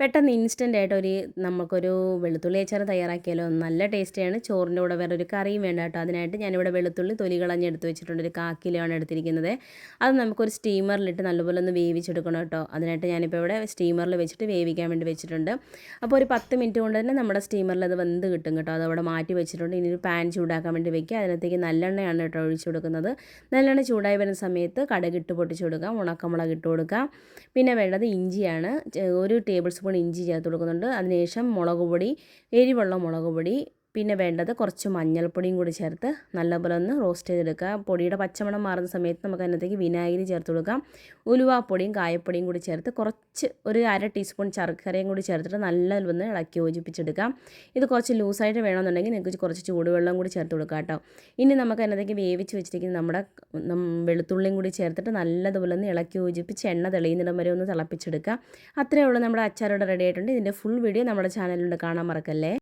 പെട്ടെന്ന് ഇൻസ്റ്റന്റ് ആയിട്ട് ഒരു നമുക്കൊരു വെളുത്തുള്ളി അച്ചാർ തയ്യാറാക്കിയാലോ? നല്ല ടേസ്റ്റിയാണ് ചോറിന്റെ കൂടെ വേറെ ഒരു കറിയും വേണ്ട കേട്ടോ. അതിനായിട്ട് ഞാനിവിടെ വെളുത്തുള്ളി തൊലി കളഞ്ഞ് എടുത്ത് വെച്ചിട്ടുണ്ട്. ഒരു കാക്കിലാണ് കിലോ എടുത്തിരിക്കുന്നത്. അത് നമുക്കൊരു സ്റ്റീമറിലിട്ട് നല്ലപോലെ ഒന്ന് വേവിച്ചെടുക്കണം കേട്ടോ. അതിനായിട്ട് ഞാനിപ്പോൾ ഇവിടെ സ്റ്റീമറിൽ വെച്ചിട്ട് വേവിക്കാൻ വേണ്ടി വെച്ചിട്ടുണ്ട്. അപ്പോൾ ഒരു പത്ത് മിനിറ്റ് കൊണ്ട് തന്നെ നമ്മുടെ സ്റ്റീമറിൽ അത് വെന്ത് കിട്ടും കേട്ടോ. അത് അവിടെ മാറ്റി വെച്ചിട്ടുണ്ട്. ഇനി ഒരു പാൻ ചൂടാക്കാൻ വേണ്ടി വെക്കുക. അതിനകത്തേക്ക് നല്ലെണ്ണയാണ് കേട്ടോ ഒഴിച്ചു കൊടുക്കുന്നത്. നല്ലെണ്ണ ചൂടായി വരുന്ന സമയത്ത് കടകിട്ട് പൊട്ടിച്ചു കൊടുക്കാം. ഉണക്കമുളക് ഇട്ട് കൊടുക്കാം. പിന്നെ വേണ്ടത് ഇഞ്ചിയാണ്. ഒരു ടേബിൾ സ്പൂൺ ഇഞ്ചി ചേർത്ത് കൊടുക്കുന്നുണ്ട്. അതിനുശേഷം മുളക് പൊടി എരിവുള്ള മുളക് പൊടി പിന്നെ വേണ്ടത് കുറച്ച് മഞ്ഞൾപ്പൊടിയും കൂടി ചേർത്ത് നല്ലപോലെ ഒന്ന് റോസ്റ്റ് ചെയ്തെടുക്കുക. പൊടിയുടെ പച്ചമണം മാറുന്ന സമയത്ത് നമുക്ക് അതിനകത്തേക്ക് വിനാഗിരി ചേർത്ത് കൊടുക്കാം. ഉലുവാപ്പൊടിയും കായപ്പൊടിയും കൂടി ചേർത്ത് കുറച്ച് ഒരു അര ടീസ്പൂൺ ശർക്കരയും കൂടി ചേർത്തിട്ട് നല്ലപോലെ ഒന്ന് ഇളക്കി യോജിപ്പിച്ചെടുക്കാം. ഇത് കുറച്ച് ലൂസായിട്ട് വേണമെന്നുണ്ടെങ്കിൽ നിങ്ങൾക്ക് കുറച്ച് ചൂടുവെള്ളം കൂടി ചേർത്ത് കൊടുക്കാം കേട്ടോ. ഇനി നമുക്ക് അതിനകത്തേക്ക് വേവിച്ച് വെച്ചിരിക്കുന്ന നമ്മുടെ വെളുത്തുള്ളിയും കൂടി ചേർത്തിട്ട് നല്ലതുപോലെ ഒന്ന് ഇളക്കി യോജിപ്പിച്ച് എണ്ണ തെളിയുന്നിടം വരെ ഒന്ന് തിളപ്പിച്ചെടുക്കുക. അത്രയേ ഉള്ളൂ നമ്മുടെ അച്ചാറോടെ റെഡി ആയിട്ടുണ്ട്. ഇതിന്റെ ഫുൾ വീഡിയോ നമ്മുടെ ചാനലിലുണ്ട് കാണാൻ മറക്കല്ലേ?